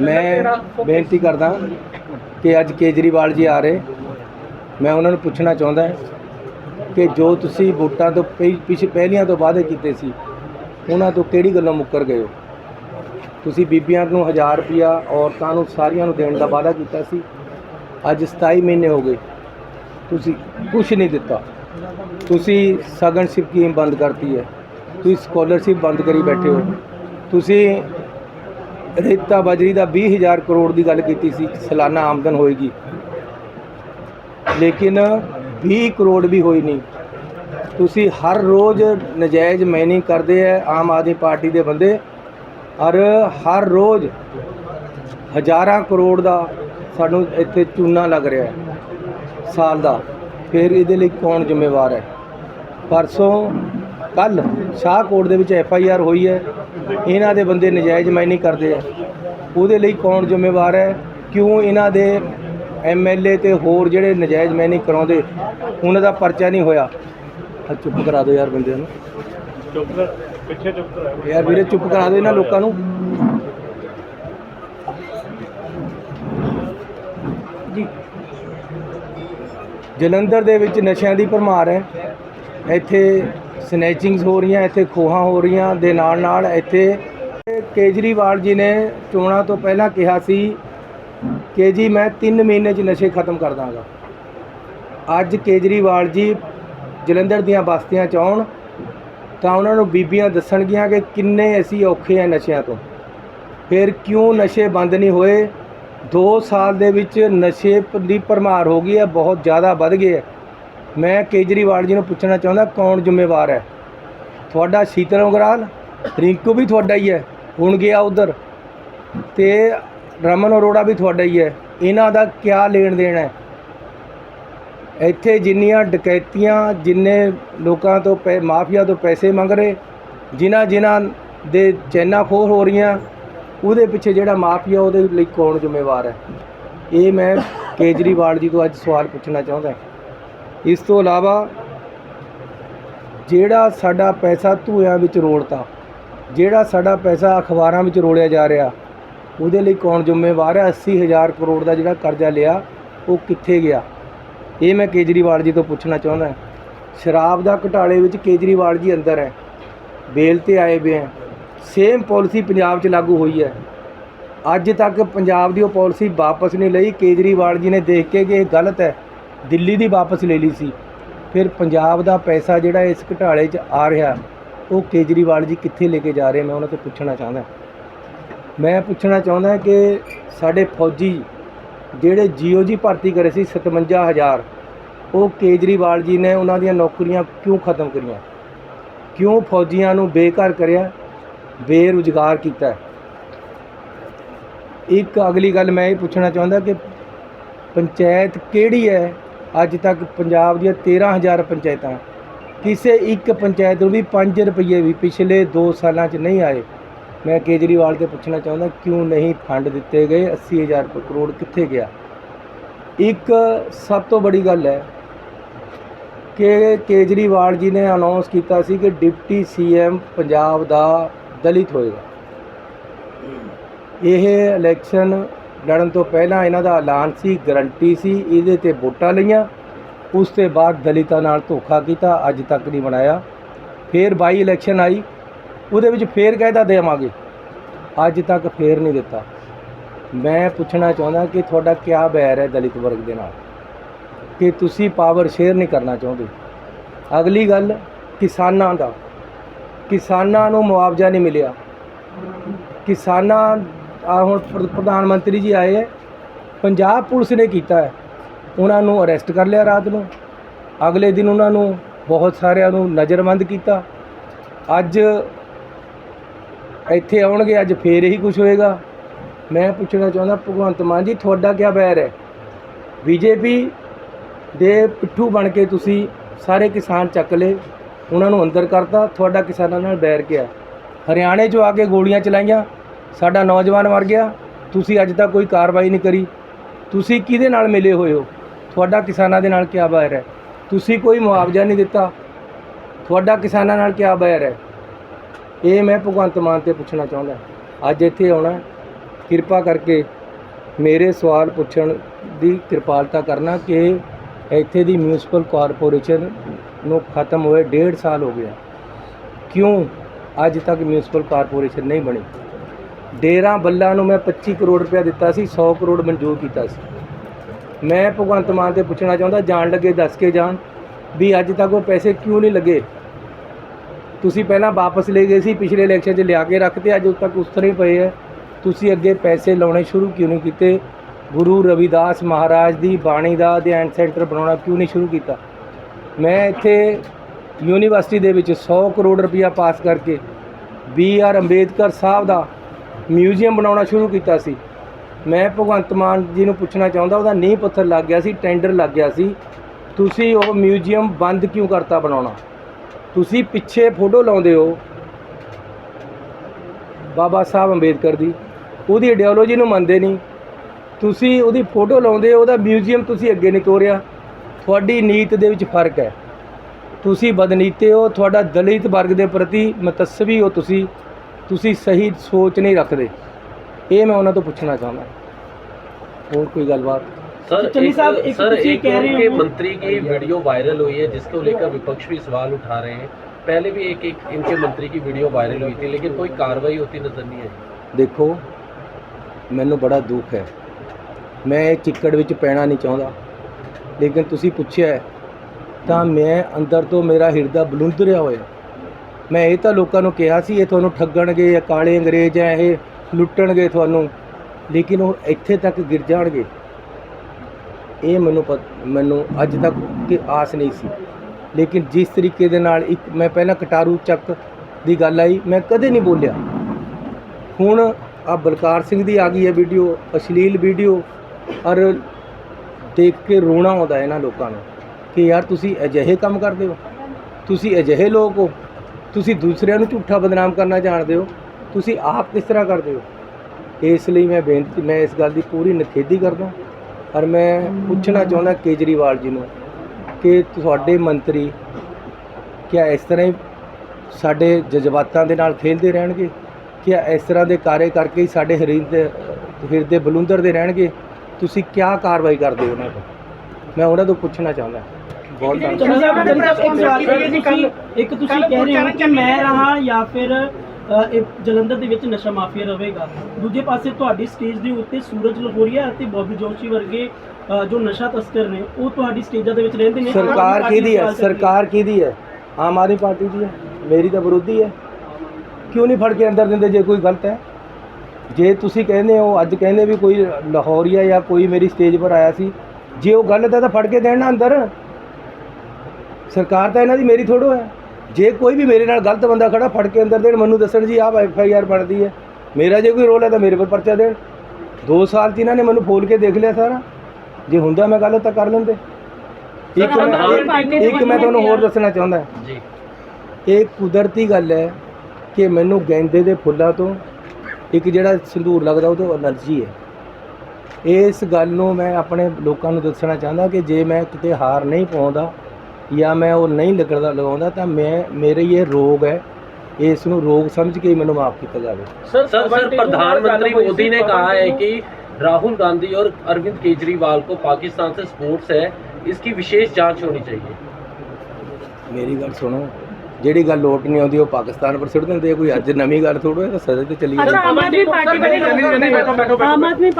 ਮੈਂ ਬੇਨਤੀ ਕਰਦਾ ਕਿ ਅੱਜ ਕੇਜਰੀਵਾਲ ਜੀ ਆ ਰਹੇ। ਮੈਂ ਉਹਨਾਂ ਨੂੰ ਪੁੱਛਣਾ ਚਾਹੁੰਦਾ ਕਿ ਜੋ ਤੁਸੀਂ ਵੋਟਾਂ ਤੋਂ ਪਿਛ ਪਹਿਲੀਆਂ ਤੋਂ ਵਾਅਦੇ ਕੀਤੇ ਸੀ ਉਹਨਾਂ ਤੋਂ ਕਿਹੜੀ ਗੱਲੋਂ ਮੁੱਕਰ ਗਏ ਹੋ? ਤੁਸੀਂ ਬੀਬੀਆਂ ਨੂੰ 1000 ਰੁਪਿਆ ਔਰਤਾਂ ਨੂੰ ਸਾਰੀਆਂ ਨੂੰ ਦੇਣ ਦਾ ਵਾਅਦਾ ਕੀਤਾ ਸੀ। ਅੱਜ 27 ਮਹੀਨੇ ਹੋ ਗਏ। ਤੁਸੀਂ ਕੁਝ ਨਹੀਂ ਦਿੱਤਾ। ਤੁਸੀਂ ਸਗਨ ਸਕੀਮ ਬੰਦ ਕਰਤੀ ਹੈ। ਤੁਸੀਂ ਸਕਾਲਰਸ਼ਿਪ ਬੰਦ ਕਰੀ ਬੈਠੇ ਹੋ। ਤੁਸੀਂ ਰੇਤਾ ਬਜਰੀ ਦਾ 20000 ਕਰੋੜ ਦੀ ਗੱਲ ਕੀਤੀ ਸੀ ਕਿ ਸਾਲਾਨਾ ਆਮਦਨ ਹੋਏਗੀ। ਲੇਕਿਨ 20 ਕਰੋੜ ਵੀ ਹੋਈ ਨਹੀਂ। ਤੁਸੀਂ ਹਰ ਰੋਜ਼ ਨਜਾਇਜ਼ ਮਾਈਨਿੰਗ ਕਰਦੇ ਆ, ਆਮ ਆਦਮੀ ਪਾਰਟੀ ਦੇ ਬੰਦੇ, ਔਰ ਹਰ ਰੋਜ਼ ਹਜ਼ਾਰਾਂ ਕਰੋੜ ਦਾ ਸਾਨੂੰ ਇੱਥੇ ਚੂਨਾ ਲੱਗ ਰਿਹਾ ਸਾਲ ਦਾ। ਫਿਰ ਇਹਦੇ ਲਈ ਕੌਣ ਜ਼ਿੰਮੇਵਾਰ ਹੈ? ਪਰਸੋਂ ਕੱਲ ਸ਼ਾਹਕੋਟ ਦੇ ਵਿੱਚ ਐਫ ਆਈ ਆਰ ਹੋਈ ਹੈ। ਇਹਨਾਂ ਦੇ ਬੰਦੇ ਨਜਾਇਜ਼ ਮਾਈਨਿੰਗ ਕਰਦੇ ਆ। ਉਹਦੇ ਲਈ ਕੌਣ ਜ਼ਿੰਮੇਵਾਰ ਹੈ? ਕਿਉਂ ਇਹਨਾਂ ਦੇ ਐਮ ਐਲ ਏ ਤੇ ਹੋਰ ਜਿਹੜੇ ਨਜਾਇਜ਼ ਮਾਈਨਿੰਗ ਕਰਾਉਂਦੇ ਉਹਨਾਂ ਦਾ ਪਰਚਾ ਨਹੀਂ ਹੋਇਆ? ਚੁੱਪ ਕਰਾ ਦਿਓ ਯਾਰ ਬੰਦਿਆਂ ਨੂੰ। ਚੁੱਪ ਕਰ ਪਿੱਛੇ ਚੁੱਪ ਕਰ ਯਾਰ ਵੀਰੇ ਚੁੱਪ ਕਰਾ ਦਿਓ ਇਹਨਾਂ ਲੋਕਾਂ ਨੂੰ। ਜੀ। ਜਲੰਧਰ ਦੇ ਵਿੱਚ ਨਸ਼ਿਆਂ ਦੀ ਭਰਮਾਰ ਹੈ। ਇੱਥੇ ਸਨੈਚਿੰਗਸ ਹੋ ਰਹੀਆਂ, ਇੱਥੇ ਖੋਹਾਂ ਹੋ ਰਹੀਆਂ ਦੇ ਨਾਲ ਨਾਲ ਇੱਥੇ ਕੇਜਰੀਵਾਲ ਜੀ ਨੇ ਚੋਣਾਂ ਤੋਂ ਪਹਿਲਾਂ ਕਿਹਾ ਸੀ ਕਿ ਜੀ ਮੈਂ 3 ਮਹੀਨੇ 'ਚ ਨਸ਼ੇ ਖਤਮ ਕਰ ਦਾਂਗਾ। ਅੱਜ ਕੇਜਰੀਵਾਲ ਜੀ ਜਲੰਧਰ ਦੀਆਂ ਬਸਤੀਆਂ 'ਚ ਆਉਣ ਤਾਂ ਉਹਨਾਂ ਨੂੰ ਬੀਬੀਆਂ ਦੱਸਣਗੀਆਂ ਕਿ ਕਿੰਨੇ ਅਸੀਂ ਔਖੇ ਆ ਨਸ਼ਿਆਂ ਤੋਂ। ਫਿਰ ਕਿਉਂ ਨਸ਼ੇ ਬੰਦ ਨਹੀਂ ਹੋਏ? 2 ਸਾਲ ਦੇ ਵਿੱਚ ਨਸ਼ੇ ਦੀ ਭਰਮਾਰ ਹੋ ਗਈ ਹੈ, ਬਹੁਤ ਜ਼ਿਆਦਾ ਵੱਧ ਗਈ ਹੈ। ਮੈਂ ਕੇਜਰੀਵਾਲ ਜੀ ਨੂੰ ਪੁੱਛਣਾ ਚਾਹੁੰਦਾ, ਕੌਣ ਜ਼ਿੰਮੇਵਾਰ ਹੈ? ਤੁਹਾਡਾ ਸ਼ੀਤਲ ਉਂਗਰਾਲ, ਰਿੰਕੂ ਵੀ ਤੁਹਾਡਾ ਹੀ ਹੈ, ਹੁਣ ਗਿਆ ਉਧਰ। ਤੇ ਰਮਨ ਅਰੋੜਾ ਵੀ ਤੁਹਾਡਾ ਹੀ ਹੈ, ਇਹਨਾਂ ਦਾ ਕਿਆ ਲੈਣ ਦੇਣ ਹੈ? ਇੱਥੇ ਜਿੰਨੀਆਂ ਡਕੈਤੀਆਂ, ਜਿੰਨੇ ਲੋਕਾਂ ਤੋਂ ਪੈ, ਮਾਫੀਆ ਤੋਂ ਪੈਸੇ ਮੰਗ ਰਹੇ, ਜਿਨ੍ਹਾਂ ਜਿਨ੍ਹਾਂ ਦੇ ਚੈਨਾ ਖੋਹ ਹੋ ਰਹੀਆਂ, ਉਹਦੇ ਪਿੱਛੇ ਜਿਹੜਾ ਮਾਫੀਆ, ਉਹਦੇ ਲਈ ਕੌਣ ਜ਼ਿੰਮੇਵਾਰ ਹੈ? ਇਹ ਮੈਂ ਕੇਜਰੀਵਾਲ ਜੀ ਤੋਂ ਅੱਜ ਸਵਾਲ ਪੁੱਛਣਾ ਚਾਹੁੰਦਾ। ਇਸ ਤੋਂ ਇਲਾਵਾ ਜਿਹੜਾ ਸਾਡਾ ਪੈਸਾ ਧੂਆਂ ਵਿੱਚ ਰੋੜਤਾ, ਜਿਹੜਾ ਸਾਡਾ ਪੈਸਾ ਅਖਬਾਰਾਂ ਵਿੱਚ ਰੋਲਿਆ ਜਾ ਰਿਹਾ, ਉਹਦੇ ਲਈ ਕੌਣ ਜ਼ਿੰਮੇਵਾਰ ਹੈ? 80000 ਕਰੋੜ ਦਾ ਜਿਹੜਾ ਕਰਜ਼ਾ ਲਿਆ, ਉਹ ਕਿੱਥੇ ਗਿਆ? ਇਹ ਮੈਂ ਕੇਜਰੀਵਾਲ ਜੀ ਤੋਂ ਪੁੱਛਣਾ ਚਾਹੁੰਦਾ ਸ਼ਰਾਬ ਦਾ ਘਟਾਲੇ ਵਿੱਚ ਕੇਜਰੀਵਾਲ ਜੀ ਅੰਦਰ ਹੈ, ਬੇਲ ਤੇ ਆਏ ਵੇ ਹੈ। ਸੇਮ ਪਾਲਿਸੀ ਪੰਜਾਬ 'ਚ ਲਾਗੂ ਹੋਈ ਹੈ। ਅੱਜ ਤੱਕ ਪੰਜਾਬ ਦੀ ਉਹ ਪਾਲਿਸੀ ਵਾਪਸ ਨਹੀਂ ਲਈ। ਕੇਜਰੀਵਾਲ ਜੀ ਨੇ ਦੇਖ ਕੇ ਕਿ ਇਹ ਗਲਤ ਹੈ। ਦਿੱਲੀ ਦੀ ਵਾਪਸ ਲੈ ਲਈ ਸੀ। ਫਿਰ ਪੰਜਾਬ ਦਾ ਪੈਸਾ ਜਿਹੜਾ ਇਸ ਘਟਾਲੇ 'ਚ ਆ ਰਿਹਾ, ਉਹ ਕੇਜਰੀਵਾਲ ਜੀ ਕਿੱਥੇ ਲੈ ਕੇ ਜਾ ਰਹੇ? ਮੈਂ ਉਹਨਾਂ ਤੋਂ ਪੁੱਛਣਾ ਚਾਹੁੰਦਾ ਮੈਂ ਪੁੱਛਣਾ ਚਾਹੁੰਦਾ ਕਿ ਸਾਡੇ ਫੌਜੀ ਜਿਹੜੇ ਜੀਓ ਜੀ ਭਰਤੀ ਕਰੇ ਸੀ 57000 ਉਹ ਕੇਜਰੀਵਾਲ ਜੀ ਨੇ ਉਹਨਾਂ ਦੀਆਂ ਨੌਕਰੀਆਂ ਕਿਉਂ ਖਤਮ ਕਰੀਆਂ? ਕਿਉਂ ਫੌਜੀਆਂ ਨੂੰ ਬੇਘਰ ਕਰਿਆ, ਬੇਰੁਜ਼ਗਾਰ ਕੀਤਾ? ਇੱਕ ਅਗਲੀ ਗੱਲ ਮੈਂ ਇਹ ਪੁੱਛਣਾ ਚਾਹੁੰਦਾ ਕਿ ਪੰਚਾਇਤ ਕਿਹੜੀ ਹੈ ਅੱਜ ਤੱਕ ਪੰਜਾਬ ਦੀਆਂ 13000 ਪੰਚਾਇਤਾਂ, ਕਿਸੇ ਇੱਕ ਪੰਚਾਇਤ ਨੂੰ ਵੀ 5 ਰੁਪਏ ਵੀ ਪਿਛਲੇ 2 ਸਾਲਾਂ 'ਚ ਨਹੀਂ ਆਏ। ਮੈਂ ਕੇਜਰੀਵਾਲ ਤੇ ਪੁੱਛਣਾ ਚਾਹੁੰਦਾ, ਕਿਉਂ ਨਹੀਂ ਫੰਡ ਦਿੱਤੇ ਗਏ? 80000 ਰੁਪਏ ਕਰੋੜ ਕਿੱਥੇ ਗਿਆ? ਇੱਕ ਸਭ ਤੋਂ ਬੜੀ ਗੱਲ ਹੈ ਕਿ ਕੇਜਰੀਵਾਲ ਜੀ ਨੇ ਅਨਾਉਂਸ ਕੀਤਾ ਸੀ ਕਿ ਡਿਪਟੀ ਸੀਐਮ ਪੰਜਾਬ ਦਾ ਦਲਿਤ ਹੋਏਗਾ। ਇਹ ਇਲੈਕਸ਼ਨ ਲੜਨ ਤੋਂ ਪਹਿਲਾਂ ਇਹਨਾਂ ਦਾ ਐਲਾਨ ਸੀ, ਗਰੰਟੀ ਸੀ, ਇਹਦੇ ਤੇ ਵੋਟਾਂ ਲਈਆਂ। ਉਸ ਤੋਂ ਬਾਅਦ ਦਲਿਤਾਂ ਨਾਲ ਧੋਖਾ ਕੀਤਾ, ਅੱਜ ਤੱਕ ਨਹੀਂ ਬਣਾਇਆ। ਫੇਰ ਬਾਈ ਇਲੈਕਸ਼ਨ ਆਈ, ਉਹਦੇ ਵਿੱਚ ਫੇਰ ਕਹਿਦਾ ਦੇਵਾਂਗੇ। ਅੱਜ ਤੱਕ ਫੇਰ ਨਹੀਂ ਦਿੱਤਾ। ਮੈਂ ਪੁੱਛਣਾ ਚਾਹੁੰਦਾ ਕਿ ਤੁਹਾਡਾ ਕਿਆ ਬੈਰ ਹੈ ਦਲਿਤ ਵਰਗ ਦੇ ਨਾਲ? ਕਿ ਤੁਸੀਂ ਪਾਵਰ ਸ਼ੇਅਰ ਨਹੀਂ ਕਰਨਾ ਚਾਹੁੰਦੇ? ਅਗਲੀ ਗੱਲ, ਕਿਸਾਨਾਂ ਦਾ। ਕਿਸਾਨਾਂ ਨੂੰ ਮੁਆਵਜ਼ਾ ਨਹੀਂ ਮਿਲਿਆ। ਕਿਸਾਨਾਂ ਆ ਹੁਣ ਪ੍ਰ- ਪ੍ਰਧਾਨ ਮੰਤਰੀ ਜੀ ਆਏ ਹੈ। ਪੰਜਾਬ ਪੁਲਿਸ ਨੇ ਕੀਤਾ ਹੈ। ਉਹਨਾਂ ਨੂੰ ਅਰੈਸਟ ਕਰ ਲਿਆ ਰਾਤ ਨੂੰ। ਅਗਲੇ ਦਿਨ ਉਹਨਾਂ ਨੂੰ ਬਹੁਤ ਸਾਰਿਆਂ ਨੂੰ ਨਜ਼ਰਬੰਦ ਕੀਤਾ। ਅੱਜ ਇੱਥੇ ਆਉਣਗੇ, ਅੱਜ ਫੇਰ ਇਹੀ ਕੁਝ ਹੋਏਗਾ। ਮੈਂ ਪੁੱਛਣਾ ਚਾਹੁੰਦਾ, ਭਗਵੰਤ ਮਾਨ ਜੀ, ਤੁਹਾਡਾ ਕੀ ਬੈਰ ਹੈ? ਬੀਜੇਪੀ ਦੇ ਪਿੱਠੂ ਬਣ ਕੇ ਤੁਸੀਂ ਸਾਰੇ ਕਿਸਾਨ ਚੱਕ ਲਏ, ਉਹਨਾਂ ਨੂੰ ਅੰਦਰ ਕਰਤਾ। ਤੁਹਾਡਾ ਕਿਸਾਨਾਂ ਨਾਲ ਬੈਰ ਕਿਆ ਹਰਿਆਣੇ 'ਚੋਂ ਆ ਕੇ ਗੋਲੀਆਂ ਚਲਾਈਆਂ। ਸਾਡਾ ਨੌਜਵਾਨ ਮਰ ਗਿਆ, ਤੁਸੀਂ ਅੱਜ ਤੱਕ ਕੋਈ ਕਾਰਵਾਈ ਨਹੀਂ ਕਰੀ। ਤੁਸੀਂ ਕਿਹਦੇ ਨਾਲ ਮਿਲੇ ਹੋਏ ਹੋ? ਤੁਹਾਡਾ ਕਿਸਾਨਾਂ ਦੇ ਨਾਲ ਕੀ ਬਾਇਰ ਹੈ? ਤੁਸੀਂ ਕੋਈ ਮੁਆਵਜ਼ਾ ਨਹੀਂ ਦਿੱਤਾ। ਤੁਹਾਡਾ ਕਿਸਾਨਾਂ ਨਾਲ ਕੀ ਬੈਰ ਹੈ? ਇਹ ਮੈਂ ਭਗਵੰਤ ਮਾਨ ਤੇ ਪੁੱਛਣਾ ਚਾਹੁੰਦਾ। ਅੱਜ ਇੱਥੇ ਆਉਣਾ ਕਿਰਪਾ ਕਰਕੇ ਮੇਰੇ ਸਵਾਲ ਪੁੱਛਣ ਦੀ ਕਿਰਪਾਲਤਾ ਕਰਨਾ ਕਿ ਇੱਥੇ ਦੀ ਮਿਊਨਿਸਪਲ ਕਾਰਪੋਰੇਸ਼ਨ ਨੂੰ ਖਤਮ ਹੋਏ ਡੇਢ ਸਾਲ ਹੋ ਗਿਆ। ਕਿਉਂ ਅੱਜ ਤੱਕ ਮਿਊਨਿਸਪਲ ਕਾਰਪੋਰੇਸ਼ਨ ਨਹੀਂ ਬਣੀ? ਡੇਰਾ ਬੱਲਾ ਨੂੰ ਮੈਂ 25 ਕਰੋੜ ਰੁਪਇਆ ਦਿੱਤਾ ਸੀ 100 ਕਰੋੜ ਮਨਜ਼ੂਰ ਕੀਤਾ ਸੀ। ਮੈਂ ਭਗਵੰਤ ਮਾਨ ਤੇ ਪੁੱਛਣਾ ਚਾਹੁੰਦਾ, ਜਾਣ ਲੱਗੇ ਦੱਸ ਕੇ ਜਾਣ ਵੀ ਅੱਜ ਤੱਕ ਉਹ ਪੈਸੇ ਕਿਉਂ ਨਹੀਂ ਲੱਗੇ? ਤੁਸੀਂ ਪਹਿਲਾਂ ਵਾਪਸ ਲੈ ਗਏ ਸੀ, ਪਿਛਲੇ ਇਲੈਕਸ਼ਨ 'ਚ ਲਿਆ ਕੇ ਰੱਖਤੇ, ਅੱਜ ਉਦ ਤੱਕ ਉਸ ਤਰ੍ਹਾਂ ਹੀ ਪਏ ਹੈ ਤੁਸੀਂ ਅੱਗੇ ਪੈਸੇ ਲਾਉਣੇ ਸ਼ੁਰੂ ਕਿਉਂ ਨਹੀਂ ਕੀਤੇ? ਗੁਰੂ ਰਵਿਦਾਸ ਮਹਾਰਾਜ ਦੀ ਬਾਣੀ ਦਾ ਅਧਿਐਨ ਸੈਂਟਰ ਬਣਾਉਣਾ ਕਿਉਂ ਨਹੀਂ ਸ਼ੁਰੂ ਕੀਤਾ? ਮੈਂ ਇੱਥੇ ਯੂਨੀਵਰਸਿਟੀ ਦੇ ਵਿੱਚ 100 ਕਰੋੜ ਰੁਪਇਆ ਪਾਸ ਕਰਕੇ, ਬੀ ਆਰ ਅੰਬੇਦਕਰ ਸਾਹਿਬ ਦਾ ਮਿਊਜ਼ੀਅਮ ਬਣਾਉਣਾ ਸ਼ੁਰੂ ਕੀਤਾ ਸੀ। ਮੈਂ ਭਗਵੰਤ ਮਾਨ ਜੀ ਨੂੰ ਪੁੱਛਣਾ ਚਾਹੁੰਦਾ, ਉਹਦਾ ਨੀਂਹ ਪੱਥਰ ਲੱਗ ਗਿਆ ਸੀ, ਟੈਂਡਰ ਲੱਗ ਗਿਆ ਸੀ। ਤੁਸੀਂ ਉਹ ਮਿਊਜ਼ੀਅਮ ਬੰਦ ਕਿਉਂ ਕਰਤਾ ਬਣਾਉਣਾ? ਤੁਸੀਂ ਪਿੱਛੇ ਫੋਟੋ ਲਾਉਂਦੇ ਹੋ ਬਾਬਾ ਸਾਹਿਬ ਅੰਬੇਦਕਰ ਦੀ। ਉਹਦੀ ਆਈਡੀਓਲੋਜੀ ਨੂੰ ਮੰਨਦੇ ਨਹੀਂ। ਤੁਸੀਂ ਉਹਦੀ ਫੋਟੋ ਲਾਉਂਦੇ ਹੋ, ਉਹਦਾ ਮਿਊਜ਼ੀਅਮ ਤੁਸੀਂ ਅੱਗੇ ਨਹੀਂ ਤੋਰਿਆ। ਤੁਹਾਡੀ ਨੀਤ ਦੇ ਵਿੱਚ ਫ਼ਰਕ ਹੈ। ਤੁਸੀਂ ਬਦਨੀਤੇ ਹੋ, ਤੁਹਾਡਾ ਦਲਿਤ ਵਰਗ ਦੇ ਪ੍ਰਤੀ ਮਤਸਵੀ ਹੋ ਤੁਸੀਂ। ਤੁਸੀਂ ਸਹੀ ਸੋਚ ਨਹੀਂ ਰੱਖਦੇ ਇਹ ਮੈਂ ਉਹਨਾਂ ਤੋਂ ਪੁੱਛਣਾ ਚਾਹੁੰਦਾ ਹੋਰ ਕੋਈ ਗੱਲਬਾਤ सर चन्नी एक, साहब, एक सर तुसी एक कह रहे उनके हो- मंत्री की वीडियो वायरल हुई है जिसको लेकर विपक्ष भी सवाल उठा रहे हैं पहले भी एक एक इनके मंत्री की वीडियो वायरल हुई थी लेकिन कोई कार्रवाई होती नजर नहीं आई ਦੇਖੋ ਮੈਨੂੰ ਬੜਾ ਦੁੱਖ ਹੈ ਮੈਂ ਇਹ ਚਿੱਕੜ ਵਿੱਚ ਪੈਣਾ ਨਹੀਂ ਚਾਹੁੰਦਾ ਲੇਕਿਨ ਤੁਸੀਂ ਪੁੱਛਿਆ ਹੈ, ਤਾਂ ਮੈਂ ਅੰਦਰ ਤੋਂ ਮੇਰਾ ਹਿਰਦਾ ਬਲੁੰਦਰਿਆ ਹੋਇਆ ਮੈਂ ਇਹ ਤਾਂ ਲੋਕਾਂ ਨੂੰ ਕਿਹਾ ਸੀ, ਇਹ ਤੁਹਾਨੂੰ ਠੱਗਣਗੇ ਇਹ ਕਾਲੇ ਅੰਗਰੇਜ਼ ਹੈ ਇਹ ਲੁੱਟਣਗੇ ਤੁਹਾਨੂੰ। ਲੇਕਿਨ ਉਹ ਇੱਥੇ ਤੱਕ ਗਿਰ ਜਾਣਗੇ। ਇਹ ਮੈਨੂੰ ਪਤ- ਮੈਨੂੰ ਅੱਜ ਤੱਕ ਕਿ ਆਸ ਨਹੀਂ ਸੀ। ਲੇਕਿਨ ਜਿਸ ਤਰੀਕੇ ਦੇ ਨਾਲ ਇੱਕ, ਮੈਂ ਪਹਿਲਾਂ ਕਟਾਰੂ ਚੱਕ ਦੀ ਗੱਲ ਆਈ, ਮੈਂ ਕਦੇ ਨਹੀਂ ਬੋਲਿਆ। ਹੁਣ ਆ ਬਲਕਾਰ ਸਿੰਘ ਦੀ ਆ ਗਈ ਹੈ ਵੀਡੀਓ, ਅਸ਼ਲੀਲ ਵੀਡੀਓ, ਔਰ ਦੇਖ ਕੇ ਰੋਣਾ ਆਉਂਦਾ ਇਹਨਾਂ ਲੋਕਾਂ ਨੂੰ ਕਿ ਯਾਰ ਤੁਸੀਂ ਅਜਿਹੇ ਕੰਮ ਕਰਦੇ ਹੋ। ਤੁਸੀਂ ਅਜਿਹੇ ਲੋਕ ਹੋ। ਤੁਸੀਂ ਦੂਸਰਿਆਂ ਨੂੰ ਝੂਠਾ ਬਦਨਾਮ ਕਰਨਾ ਜਾਣਦੇ ਹੋ, ਤੁਸੀਂ ਆਪ ਕਿਸ ਤਰ੍ਹਾਂ ਕਰਦੇ ਹੋ? ਇਸ ਲਈ ਮੈਂ ਬੇਨਤੀ, ਮੈਂ ਇਸ ਗੱਲ ਦੀ ਪੂਰੀ ਨਿਖੇਧੀ ਕਰਦਾ ਔਰ ਮੈਂ ਪੁੱਛਣਾ ਚਾਹੁੰਦਾ ਕੇਜਰੀਵਾਲ ਜੀ ਨੂੰ ਕਿ ਤੁਹਾਡੇ ਮੰਤਰੀ ਕਿਆ ਇਸ ਤਰ੍ਹਾਂ ਹੀ ਸਾਡੇ ਜਜ਼ਬਾਤਾਂ ਦੇ ਨਾਲ ਖੇਲਦੇ ਰਹਿਣਗੇ? ਕਿ ਇਸ ਤਰ੍ਹਾਂ ਦੇ ਕਾਰੇ ਕਰਕੇ ਹੀ ਸਾਡੇ ਹਿਰਦੇ ਹਿਰਦੇ ਬਲੁੰਦਰ ਦੇ ਰਹਿਣਗੇ? ਤੁਸੀਂ ਕਿਆ ਕਾਰਵਾਈ ਕਰਦੇ ਹੋ ਉਹਨਾਂ ਤੋਂ ਮੈਂ ਉਹਨਾਂ ਤੋਂ ਪੁੱਛਣਾ ਚਾਹੁੰਦਾ ਬਹੁਤ ਧੰਨਵਾਦ। ਚੰਨੀ ਸਾਹਿਬ ਚੰਨੀ ਸਾਹਿਬ ਇੱਕ ਸਵਾਲ ਹੈ ਕਿ ਤੁਸੀਂ ਇੱਕ ਤੁਸੀਂ ਕਹਿ ਰਹੇ ਹੋ ਕਿ ਮੈਂ ਰਹਾ ਜਾਂ ਫਿਰ ਅ, ਇਹ ਜਲੰਧਰ ਦੇ ਵਿੱਚ ਨਸ਼ਾ ਮਾਫੀਆ ਰਹੇਗਾ। ਦੂਜੇ ਪਾਸੇ ਤੁਹਾਡੀ ਸਟੇਜ ਦੇ ਉੱਤੇ ਸੂਰਜ ਲਹੋਰੀਆ ਅਤੇ ਬੋਬੀ ਜੋਸ਼ੀ ਵਰਗੇ ਅ, ਜੋ ਨਸ਼ਾ ਤਸਕਰ ਨੇ ਉਹ ਤੁਹਾਡੀ ਸਟੇਜਾਂ ਦੇ ਵਿੱਚ ਰਹਿੰਦੇ ਨੇ। ਸਰਕਾਰ ਕਿਹਦੀ ਹੈ? ਸਵਾਲ ਕਰਦੀ ਸਰਕਾਰ ਕਿਹਦੀ ਹੈ? ਆਮ ਆਦਮੀ ਪਾਰਟੀ ਦੀ ਹੈ? ਮੇਰੀ ਤਾਂ ਵਿਰੋਧੀ ਹੈ। ਕਿਉਂ ਨਹੀਂ ਫੜ ਕੇ ਅੰਦਰ ਦਿੰਦੇ ਜੇ ਕੋਈ ਗਲਤ ਹੈ? ਜੇ ਤੁਸੀਂ ਕਹਿੰਦੇ ਹੋ ਅੱਜ ਕਹਿੰਦੇ ਵੀ ਕੋਈ ਲਾਹੌਰੀਆ ਜਾਂ ਕੋਈ ਮੇਰੀ ਸਟੇਜ ਪਰ ਆਇਆ ਸੀ ਜੇ ਉਹ ਗਲਤ ਹੈ ਤਾਂ ਫੜ ਕੇ ਦੇਣ ਨਾ ਅੰਦਰ। ਸਰਕਾਰ ਤਾਂ ਇਹਨਾਂ ਦੀ ਮੇਰੀ ਥੋੜੋ ਹੈ। ਜੇ ਕੋਈ ਵੀ ਮੇਰੇ ਨਾਲ ਗਲਤ ਬੰਦਾ ਖੜਾ ਫੜ ਕੇ ਅੰਦਰ ਦੇਣ ਮੈਨੂੰ ਦੱਸਣ ਜੀ ਆਹ ਐਫ ਆਈ ਆਰ ਬਣਦੀ ਹੈ। ਮੇਰਾ ਜੇ ਕੋਈ ਰੋਲ ਹੈ ਤਾਂ ਮੇਰੇ ਪਰ ਪਰਚਾ ਦੇਣ। 2 ਸਾਲ 'ਚ ਇਹਨਾਂ ਨੇ ਮੈਨੂੰ ਫੋਲ ਕੇ ਦੇਖ ਲਿਆ ਸਾਰਾ। ਜੇ ਹੁੰਦਾ ਮੈਂ ਗਲਤ ਤਾਂ ਕਰ ਲੈਂਦੇ। ਇੱਕ ਮੈਂ ਇੱਕ ਮੈਂ ਤੁਹਾਨੂੰ ਹੋਰ ਦੱਸਣਾ ਚਾਹੁੰਦਾ। जी ਇਹ ਕੁਦਰਤੀ ਗੱਲ ਹੈ ਕਿ ਮੈਨੂੰ ਗੈਂਦੇ ਦੇ ਫੁੱਲਾਂ ਤੋਂ ਇੱਕ ਜਿਹੜਾ ਸੰਧੂਰ ਲੱਗਦਾ ਉਹ ਤੋਂ ਐਲਰਜੀ ਹੈ। ਇਸ ਗੱਲ ਨੂੰ ਮੈਂ ਆਪਣੇ ਲੋਕਾਂ ਨੂੰ ਦੱਸਣਾ ਚਾਹੁੰਦਾ ਕਿ ਜੇ ਮੈਂ ਕਿਤੇ ਹਾਰ ਨਹੀਂ ਪਾਉਂਦਾ ਜਾਂ ਮੈਂ ਉਹ ਨਹੀਂ ਲੱਗਦਾ ਲਗਾਉਂਦਾ ਤਾਂ ਮੈਂ ਮੇਰੇ ਇਹ ਰੋਗ ਹੈ ਇਸ ਨੂੰ ਰੋਗ ਸਮਝ ਕੇ ਹੀ ਮੈਨੂੰ ਮਾਫ ਕੀਤਾ ਜਾਵੇ सर सर सर प्रधानमंत्री मोदी ने कहा है कि राहुल गांधी और अरविंद केजरीवाल को पाकिस्तान से स्पोर्ट्स है इसकी विशेष जांच होनी चाहिए ਮੇਰੀ ਗੱਲ ਸੁਣੋ ਜਿਹੜੀ ਗੱਲ ਲੋਟ ਨਹੀਂ ਆਉਂਦੀ ਉਹ ਪਾਕਿਸਤਾਨ ਪਰ ਸੁੱਟ ਦਿੰਦੇ ਆ। ਕੋਈ ਅੱਜ ਨਵੀਂ ਗੱਲ ਥੋੜੋ ਹੈ ਤਾਂ ਸਦੇ ਤੇ ਚੱਲੀ ਅੱਛਾ ਜਾਂਦੀ ਆਮ ਆਦਮੀ ਪਾਰਟੀ। ਆਮ ਆਦਮੀ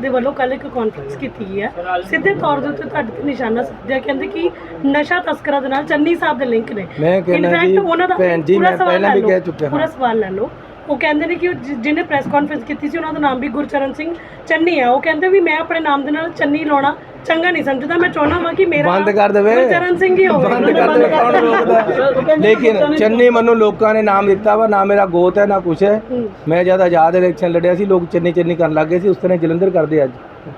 ਦੇ ਵੱਲੋਂ ਕੱਲ ਇੱਕ ਕਾਨਫਰੰਸ ਕੀਤੀ ਗਈ ਹੈ ਸਿੱਧੇ ਤੌਰ ਦੇ ਉੱਤੇ ਤੁਹਾਡੇ ਤੇ ਨਿਸ਼ਾਨਾ ਸਾਧਿਆ ਕਹਿੰਦੇ ਕਿ ਨਸ਼ਾ ਤਸਕਰਾਂ ਦੇ ਨਾਲ ਚੰਨੀ ਸਾਹਿਬ ਦੇ ਲਿੰਕ ਨੇ ਮੈਂ ਜੀ, ਉਹਨਾਂ ਦਾ ਭੈਣ ਜੀ, ਪੂਰਾ ਮੈਂ ਸਵਾਲ ਪਹਿਲਾਂ ਲੈ ਵੀ ਲਓ, ਕਹਿ ਚੁੱਕਿਆ ਪੂਰਾ ਹਾਂ। ਸਵਾਲ ਲੈ ਲਓ ਉਹ ਕਹਿੰਦੇ ਨੇ ਕਿ ਉਹ ਜਿ- ਜਿਹਨੇ ਪ੍ਰੈਸ ਕਾਨਫਰੰਸ ਕੀਤੀ ਸੀ ਉਹਨਾਂ ਦਾ ਨਾਮ ਵੀ ਗੁਰਚਰਨ ਸਿੰਘ ਚੰਨੀ ਹੈ ਉਹ ਕਹਿੰਦੇ ਵੀ ਮੈਂ ਆਪਣੇ ਨਾਮ ਦੇ ਨਾਲ ਚੰਨੀ ਲਾਉਣਾ ਚੰਗਾ ਨਹੀਂ ਸਮਝਦਾ। ਮੈਂ ਚਾਹੁੰਦਾ ਹਾਂ ਕਿ ਮੇਰਾ ਬੰਦ ਨਾਮ ਕਰ ਦੇਵੇ। ਗੁਰਚਰਨ ਸਿੰਘ ਹੀ ਹੋਵੇ। ਬੰਦ ਕਰ ਦੇਵੇ। ਕੌਣ ਰੋਕਦਾ? ਲੇਕਿਨ ਚੰਨੀ ਮੈਨੂੰ ਲੋਕਾਂ ਨੇ ਨਾਮ ਦਿੱਤਾ ਵਾ ਨਾ ਮੇਰਾ ਗੋਤ ਹੈ ਨਾ ਕੁਛ ਹੈ। ਹੂੰ। ਮੈਂ ਜਦ ਆਜ਼ਾਦ ਇਲੈਕਸ਼ਨ ਲੜਿਆ ਸੀ ਲੋਕ ਚੰਨੀ ਚੰਨੀ ਕਰਨ ਲੱਗ ਗਏ ਸੀ। ਉਸ ਤਰ੍ਹਾਂ ਜਲੰਧਰ ਕਰਦੇ ਅੱਜ।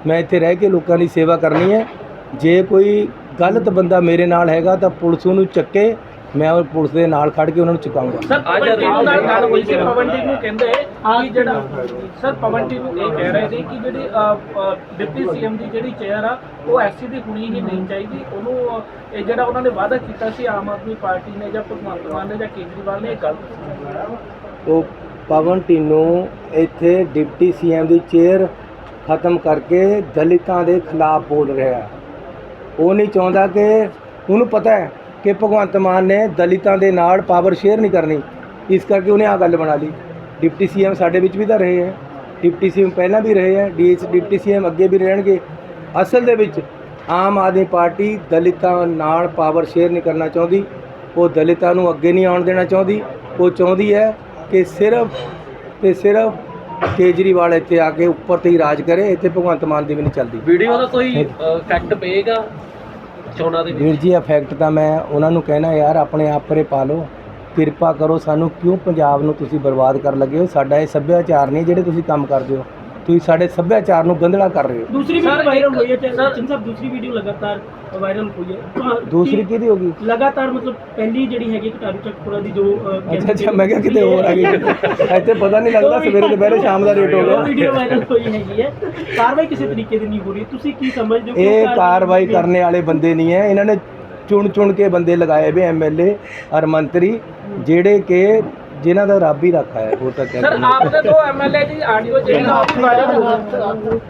ਮੈਂ ਇੱਥੇ ਰਹਿ ਕੇ ਲੋਕਾਂ ਦੀ ਸੇਵਾ ਕਰਨੀ ਹੈ। ਜੇ ਕੋਈ ਗਲਤ ਬੰਦਾ ਮੇਰੇ ਨਾਲ ਹੈਗਾ ਤਾਂ ਪੁਲਿਸ ਉਹਨੂੰ ਚੱਕੇ। ਮੈਂ ਉਹ ਪੁਲਿਸ ਦੇ ਨਾਲ ਖੜ ਕੇ ਉਹਨਾਂ ਨੂੰ ਚੁਕਾਉਂਗਾ ਸਰ ਅੱਜ ਪਵਨਦੀਪ ਨਾਲ ਗੱਲ ਹੋਈ ਸੀ। ਪਵਨਦੀਪ ਨੂੰ ਕਹਿੰਦੇ ਕਿ ਜਿਹੜਾ ਸਰ ਪਵਨਦੀਪ ਨੂੰ ਇਹ ਕਹਿ ਰਹੇ ਸੀ ਕਿ ਜਿਹੜੀ ਡਿਪਟੀ ਸੀਐਮ ਦੀ ਜਿਹੜੀ ਚੇਅਰ ਆ ਉਹ ਐਸਸੀ ਦੀ ਹੋਣੀ ਹੀ ਨਹੀਂ ਚਾਹੀਦੀ। ਉਹਨੂੰ ਇਹ ਜਿਹੜਾ ਉਹਨਾਂ ਨੇ ਵਾਅਦਾ ਕੀਤਾ ਸੀ ਆਮ ਆਦਮੀ ਪਾਰਟੀ ਨੇ ਜਾਂ ਭਗਵੰਤ ਮਾਨ ਨੇ ਜਾਂ ਕੇਜਰੀਵਾਲ ਨੇ ਇਹ ਗਲਤ ਉਹ ਪਵਨ ਟੀਨੂ ਇੱਥੇ ਡਿਪਟੀ ਸੀਐਮ ਦੀ ਚੇਅਰ ਖਤਮ ਕਰਕੇ ਦਲਿਤਾਂ ਦੇ ਖਿਲਾਫ ਬੋਲ ਰਿਹਾ। ਉਹ ਨਹੀਂ ਚਾਹੁੰਦਾ ਕਿ ਉਹਨੂੰ ਪਤਾ ਹੈ ਕਿ ਭਗਵੰਤ ਮਾਨ ਨੇ ਦਲਿਤਾਂ ਦੇ ਨਾਲ ਪਾਵਰ ਸ਼ੇਅਰ ਨਹੀਂ ਕਰਨੀ। ਇਸ ਕਰਕੇ ਉਹਨੇ ਆ ਗੱਲ ਬਣਾ ਲਈ। ਡਿਪਟੀ ਸੀਐਮ ਸਾਡੇ ਵਿੱਚ ਵੀ ਤਾਂ ਰਹੇ ਹੈ। ਡਿਪਟੀ ਸੀਐਮ ਪਹਿਲਾਂ ਵੀ ਰਹੇ ਹੈ। ਡੀਐਸ, ਡਿਪਟੀ ਸੀਐਮ ਅੱਗੇ ਵੀ ਰਹਿਣਗੇ। ਅਸਲ ਦੇ ਵਿੱਚ ਆਮ ਆਦਮੀ ਪਾਰਟੀ ਦਲਿਤਾਂ ਨਾਲ ਪਾਵਰ ਸ਼ੇਅਰ ਨਹੀਂ ਕਰਨਾ ਚਾਹੁੰਦੀ। ਉਹ ਦਲਿਤਾਂ ਨੂੰ ਅੱਗੇ ਨਹੀਂ ਆਉਣ ਦੇਣਾ ਚਾਹੁੰਦੀ। ਉਹ ਚਾਹੁੰਦੀ ਹੈ ਕਿ ਸਿਰਫ ਤੇ ਸਿਰਫ ਕੇਜਰੀਵਾਲ ਇੱਥੇ ਆ ਕੇ ਉੱਪਰ ਤੇ ਹੀ ਰਾਜ ਕਰੇ। ਇੱਥੇ ਭਗਵੰਤ ਮਾਨ ਦੀ ਵੀ ਨਹੀਂ ਚੱਲਦੀ। ਵੀਡੀਓ ਦਾ ਕੋਈ ਇਫੈਕਟ ਪਏਗਾ? ਚੋਣਾਂ ਦੇ ਵੀਰ ਜੀ ਇਫੈਕਟ ਤਾਂ ਮੈਂ ਉਹਨਾਂ ਨੂੰ ਕਹਿਣਾ ਯਾਰ, ਆਪਣੇ ਆਪ ਪਰੇ ਪਾ ਲਓ। ਕਿਰਪਾ ਕਰੋ ਸਾਨੂੰ ਕਿਉਂ ਪੰਜਾਬ ਨੂੰ ਤੁਸੀਂ ਬਰਬਾਦ ਕਰਨ ਲੱਗੇ ਹੋ? ਸਾਡਾ ਇਹ ਸੱਭਿਆਚਾਰ ਨਹੀਂ ਜਿਹੜੇ ਤੁਸੀਂ ਕੰਮ ਕਰਦੇ ਹੋ। ਤੁਸੀਂ ਸਾਡੇ ਸੱਭਿਆਚਾਰ ਨੂੰ ਗੰਧਲਾ ਕਰ ਰਹੇ ਹੋ। ਦੂਸਰੀ ਸਰ, ਵੀਡੀਓ ਵਾਇਰਲ ਹੋਈ ਹੈ ਚੰਨ ਸਾਹਿਬ ਦੂਸਰੀ ਵੀਡੀਓ ਲਗਾਤਾਰ ਵਾਇਰਲ ਹੋਈ ਹੈ। ਦੂਸਰੀ ਕਿਹਦੀ ਹੋਗੀ ਲਗਾਤਾਰ ਮਤਲਬ ਪਹਿਲੀ ਜਿਹੜੀ ਹੈਗੀ ਕਟਾਰੂ ਚੱਕਪੁਰਾ ਦੀ ਜੋ ਅੱਛਾ ਅੱਛਾ ਮੈਂ ਕਿਹਾ ਕਿਤੇ ਹੋਰ ਆ ਗਈ। ਇੱਥੇ ਪਤਾ ਨਹੀਂ ਲੱਗਦਾ ਸਵੇਰੇ ਦੁਪਹਿਰੇ ਸ਼ਾਮ ਦਾ ਰੇਟ ਹੋ ਉਹ ਗਿਆ ਵੀਡੀਓ ਵਾਇਰਲ ਹੋਈ ਹੈਗੀ ਹੈ। ਕਾਰਵਾਈ ਕਿਸੇ ਤਰੀਕੇ ਦੀ ਨਹੀਂ ਹੋ ਰਹੀ। ਤੁਸੀਂ ਕੀ ਸਮਝਦੇ ਹੋ ਇਹ ਕਾਰਵਾਈ ਕਰਨੇ ਵਾਲੇ ਬੰਦੇ ਨਹੀਂ ਹੈ। ਇਹਨਾਂ ਨੇ ਚੁਣ ਚੁਣ ਕੇ ਬੰਦੇ ਲਗਾਏ ਵੇ ਐਮਐਲਏ ਔਰ ਮੰਤਰੀ ਜਿਹੜੇ ਕਿ ਜਿਨ੍ਹਾਂ ਦਾ ਰੱਬ ਹੀ ਰੱਖਾ ਹੈ ਉਹ ਤਾਂ ਸਰ ਕਹਿੰਦੇ ਆਪ ਦੇ ਦੋ ਐਮਐਲਏ ਦੀ ਆਡੀਓ ਹੋ